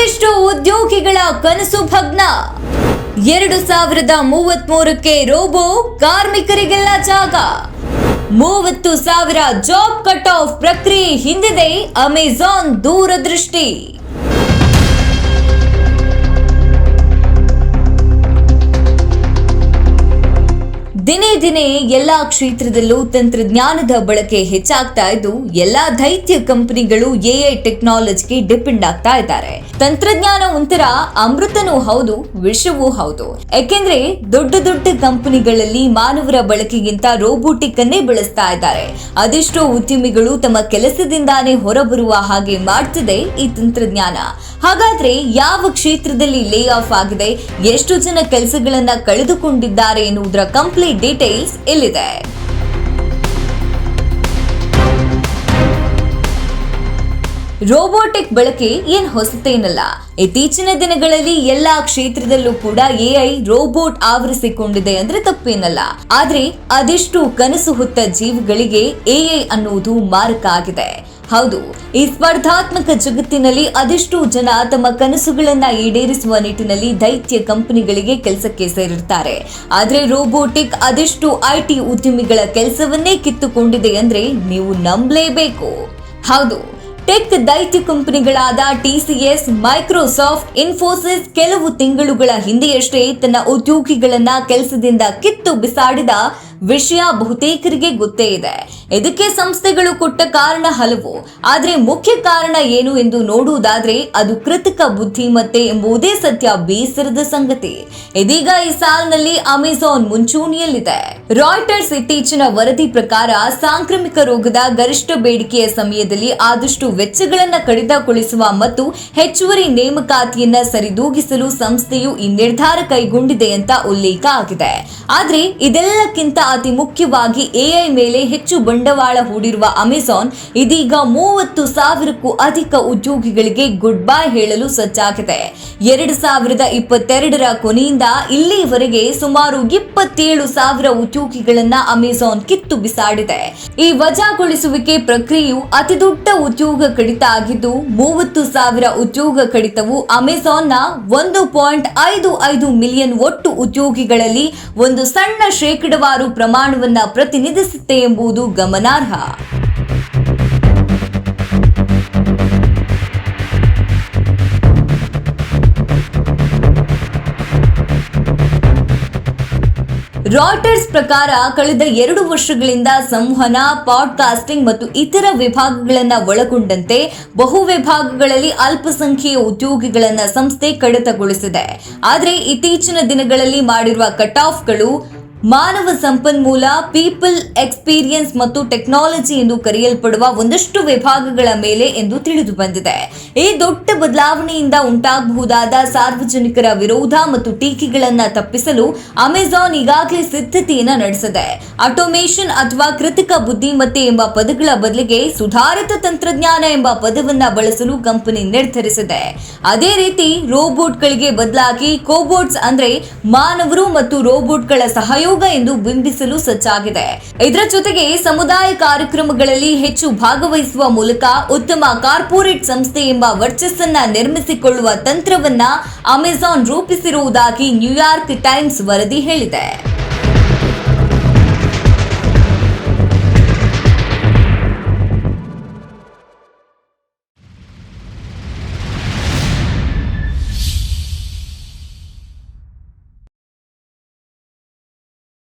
ಅದೆಷ್ಟು ಉದ್ಯೋಗಿಗಳ ಕನಸು ಭಗ್ನ. ಎರಡು ಸಾವಿರದ ಮೂವತ್ತ್ ಮೂರಕ್ಕೆ ರೋಬೋ ಕಾರ್ಮಿಕರಿಗೆಲ್ಲ ಜಾಗ. ಮೂವತ್ತು ಸಾವಿರ ಜಾಬ್ ಕಟ್ ಆಫ್ ಪ್ರಕ್ರಿಯೆ ಹಿಂದಿದೆ ಅಮೆಜಾನ್ ದೂರದೃಷ್ಟಿ. ದಿನೇ ದಿನೇ ಎಲ್ಲಾ ಕ್ಷೇತ್ರದಲ್ಲೂ ತಂತ್ರಜ್ಞಾನದ ಬಳಕೆ ಹೆಚ್ಚಾಗ್ತಾ ಇದ್ದು, ಎಲ್ಲಾ ದೈತ್ಯ ಕಂಪನಿಗಳು ಎಐ ಟೆಕ್ನಾಲಜಿಗೆ ಡಿಪೆಂಡ್ ಆಗ್ತಾ ಇದ್ದಾರೆ. ತಂತ್ರಜ್ಞಾನ ಒಂಥರ ಅಮೃತನೂ ಹೌದು ವಿಷವೂ ಹೌದು. ಯಾಕೆಂದ್ರೆ ದೊಡ್ಡ ದೊಡ್ಡ ಕಂಪನಿಗಳಲ್ಲಿ ಮಾನವರ ಬಳಕೆಗಿಂತ ರೋಬೋಟಿಕ್ ಅನ್ನೇ ಬಳಸ್ತಾ ಇದ್ದಾರೆ. ಅದೆಷ್ಟೋ ಉದ್ಯಮಿಗಳು ತಮ್ಮ ಕೆಲಸದಿಂದಾನೇ ಹೊರಬರುವ ಹಾಗೆ ಮಾಡ್ತದೆ ಈ ತಂತ್ರಜ್ಞಾನ. ಹಾಗಾದ್ರೆ ಯಾವ ಕ್ಷೇತ್ರದಲ್ಲಿ ಲೇ ಆಫ್ ಆಗಿದೆ, ಎಷ್ಟು ಜನ ಕೆಲಸಗಳನ್ನ ಕಳೆದುಕೊಂಡಿದ್ದಾರೆ ಎನ್ನುವುದರ ಕಂಪ್ಲೀಟ್ ಡೀಟೇಲ್ಸ್ ಇಲ್ಲಿದೆ. ರೋಬೋಟಿಕ್ ಬಳಕೆ ಏನ್ ಹೊಸತೇನಲ್ಲ ಇತ್ತೀಚಿನ ದಿನಗಳಲ್ಲಿ ಎಲ್ಲಾ ಕ್ಷೇತ್ರದಲ್ಲೂ ಕೂಡ ಎಐ ರೋಬೋಟ್ ಆವರಿಸಿಕೊಂಡಿದೆ ಅಂದ್ರೆ ತಪ್ಪೇನಲ್ಲ. ಆದ್ರೆ ಅದೆಷ್ಟು ಕನಸು ಹೊತ್ತ ಜೀವಿಗಳಿಗೆ ಎಐ ಅನ್ನುವುದು ಮಾರಕ ಆಗಿದೆ. ಹೌದು, ಈ ಸ್ಪರ್ಧಾತ್ಮಕ ಜಗತ್ತಿನಲ್ಲಿ ಅದೆಷ್ಟು ಜನ ತಮ್ಮ ಕನಸುಗಳನ್ನ ಈಡೇರಿಸುವ ನಿಟ್ಟಿನಲ್ಲಿ ದೈತ್ಯ ಕಂಪನಿಗಳಿಗೆ ಕೆಲಸಕ್ಕೆ ಸೇರಿರ್ತಾರೆ ಆದ್ರೆ ರೋಬೋಟಿಕ್ ಅದೆಷ್ಟು ಐಟಿ ಉದ್ಯಮಿಗಳ ಕೆಲಸವನ್ನೇ ಕಿತ್ತುಕೊಂಡಿದೆ ಅಂದ್ರೆ ನೀವು ನಂಬಲೇಬೇಕು. ಹೌದು, ಟೆಕ್ ದೈತ್ಯ ಕಂಪನಿಗಳಾದ ಟಿಸಿಎಸ್ ಮೈಕ್ರೋಸಾಫ್ಟ್, ಇನ್ಫೋಸಿಸ್ ಕೆಲವು ತಿಂಗಳುಗಳ ಹಿಂದೆಯಷ್ಟೇ ತನ್ನ ಉದ್ಯೋಗಿಗಳನ್ನ ಕೆಲಸದಿಂದ ಕಿತ್ತು ಬಿಸಾಡಿದ ವಿಷಯ ಬಹುತೇಕರಿಗೆ ಗೊತ್ತೇ ಇದೆ. ಇದಕ್ಕೆ ಸಂಸ್ಥೆಗಳು ಕೊಟ್ಟ ಕಾರಣ ಹಲವು. ಆದ್ರೆ ಮುಖ್ಯ ಕಾರಣ ಏನು ಎಂದು ನೋಡುವುದಾದ್ರೆ ಅದು ಕೃತಕ ಬುದ್ಧಿಮತ್ತೆ ಎಂಬುದೇ ಸತ್ಯ ಬೇಸರದ ಸಂಗತಿ. ಇದೀಗ ಈ ಸಾಲಿನಲ್ಲಿ ಅಮೆಜಾನ್ ಮುಂಚೂಣಿಯಲ್ಲಿದೆ. ರಾಯ್ಟರ್ಸ್ ಇತ್ತೀಚಿನ ವರದಿ ಪ್ರಕಾರ ಸಾಂಕ್ರಾಮಿಕ ರೋಗದ ಗರಿಷ್ಠ ಬೇಡಿಕೆಯ ಸಮಯದಲ್ಲಿ ಆದಷ್ಟು ವೆಚ್ಚಗಳನ್ನ ಕಡಿತಗೊಳಿಸುವ ಮತ್ತು ಹೆಚ್ಚುವರಿ ನೇಮಕಾತಿಯನ್ನ ಸರಿದೂಗಿಸಲು ಸಂಸ್ಥೆಯು ಈ ನಿರ್ಧಾರ ಕೈಗೊಂಡಿದೆ ಅಂತ ಉಲ್ಲೇಖ ಆಗಿದೆ. ಆದ್ರೆ ಇದೆಲ್ಲಕ್ಕಿಂತ ಅತಿ ಮುಖ್ಯವಾಗಿ ಎಐ ಮೇಲೆ ಹೆಚ್ಚು ಬಂಡವಾಳ ಹೂಡಿರುವ ಅಮೆಜಾನ್, ಇದೀಗ ಮೂವತ್ತು ಸಾವಿರಕ್ಕೂ ಅಧಿಕ ಉದ್ಯೋಗಿಗಳಿಗೆ ಗುಡ್ ಬೈ ಹೇಳಲು ಸಜ್ಜಾಗಿದೆ. ಎರಡು ಸಾವಿರದ ಇಪ್ಪತ್ತೆರಡರ ಕೊನೆಯಿಂದ ಇಲ್ಲಿವರೆಗೆ ಸುಮಾರು ಇಪ್ಪತ್ತೇಳು ಸಾವಿರ ಉದ್ಯೋಗಿಗಳನ್ನ ಅಮೆಜಾನ್ ಕಿತ್ತು ಬಿಸಾಡಿದೆ. ಈ ವಜಾಗೊಳಿಸುವಿಕೆ ಪ್ರಕ್ರಿಯೆಯು ಅತಿದೊಡ್ಡ ಉದ್ಯೋಗ ಕಡಿತ ಆಗಿದ್ದು, ಮೂವತ್ತು ಸಾವಿರ ಉದ್ಯೋಗ ಕಡಿತವು ಅಮೆಜಾನ್ನ ಒಂದು ಪಾಯಿಂಟ್ ಐದು ಐದು ಮಿಲಿಯನ್ ಒಟ್ಟು ಉದ್ಯೋಗಿಗಳಲ್ಲಿ ಒಂದು ಸಣ್ಣ ಶೇಕಡವಾರು ಪ್ರಮಾಣವನ್ನ ಪ್ರತಿನಿಧಿಸುತ್ತೆ ಎಂಬುದು ಗಮನಾರ್ಹ. ರಾಯ್ಟರ್ಸ್ ಪ್ರಕಾರ ಕಳೆದ ಎರಡು ವರ್ಷಗಳಿಂದ ಸಂವಹನ, ಪಾಡ್ಕಾಸ್ಟಿಂಗ್ ಮತ್ತು ಇತರ ವಿಭಾಗಗಳನ್ನು ಒಳಗೊಂಡಂತೆ ಬಹು ವಿಭಾಗಗಳಲ್ಲಿ ಅಲ್ಪಸಂಖ್ಯೆಯ ಉದ್ಯೋಗಿಗಳನ್ನು ಸಂಸ್ಥೆ ಕಡಿತಗೊಳಿಸಿದೆ. ಆದರೆ ಇತ್ತೀಚಿನ ದಿನಗಳಲ್ಲಿ ಮಾಡಿರುವ ಕಟ್ ಆಫ್ಗಳು ಮಾನವ ಸಂಪನ್ಮೂಲ, ಪೀಪಲ್ ಎಕ್ಸ್ಪೀರಿಯನ್ಸ್ ಮತ್ತು ಟೆಕ್ನಾಲಜಿ ಎಂದು ಕರೆಯಲ್ಪಡುವ ಒಂದಷ್ಟು ವಿಭಾಗಗಳ ಮೇಲೆ ಎಂದು ತಿಳಿದು ಬಂದಿದೆ. ಈ ದೊಡ್ಡ ಬದಲಾವಣೆಯಿಂದ ಉಂಟಾಗಬಹುದಾದ ಸಾರ್ವಜನಿಕರ ವಿರೋಧ ಮತ್ತು ಟೀಕೆಗಳನ್ನು ತಪ್ಪಿಸಲು ಅಮೆಜಾನ್ ಈಗಾಗಲೇ ಸಿದ್ಧತೆಯನ್ನು ನಡೆಸಿದೆ. ಆಟೋಮೇಷನ್ ಅಥವಾ ಕೃತಕ ಬುದ್ಧಿಮತ್ತೆ ಎಂಬ ಪದಗಳ ಬದಲಿಗೆ ಸುಧಾರಿತ ತಂತ್ರಜ್ಞಾನ ಎಂಬ ಪದವನ್ನು ಬಳಸಲು ಕಂಪನಿ ನಿರ್ಧರಿಸಿದೆ. ಅದೇ ರೀತಿ, ರೋಬೋಟ್ಗಳಿಗೆ ಬದಲಾಗಿ ಕೋಬೋಟ್ಸ್ ಅಂದ್ರೆ ಮಾನವರು ಮತ್ತು ರೋಬೋಟ್ಗಳ ಸಹಯೋಗ ಎಂದು ಬಿಂಬಿಸಲು ಸಜ್ಜಾಗಿದೆ. ಇದರ ಜೊತೆಗೆ ಸಮುದಾಯ ಕಾರ್ಯಕ್ರಮಗಳಲ್ಲಿ ಹೆಚ್ಚು ಭಾಗವಹಿಸುವ ಮೂಲಕ ಉತ್ತಮ ಕಾರ್ಪೊರೇಟ್ ಸಂಸ್ಥೆ ಎಂಬ ವರ್ಚಸ್ಸನ್ನ ನಿರ್ಮಿಸಿಕೊಳ್ಳುವ ತಂತ್ರವನ್ನ ಅಮೆಜಾನ್ ರೂಪಿಸಿರುವುದಾಗಿ ನ್ಯೂಯಾರ್ಕ್ ಟೈಮ್ಸ್ ವರದಿ ಹೇಳಿದೆ.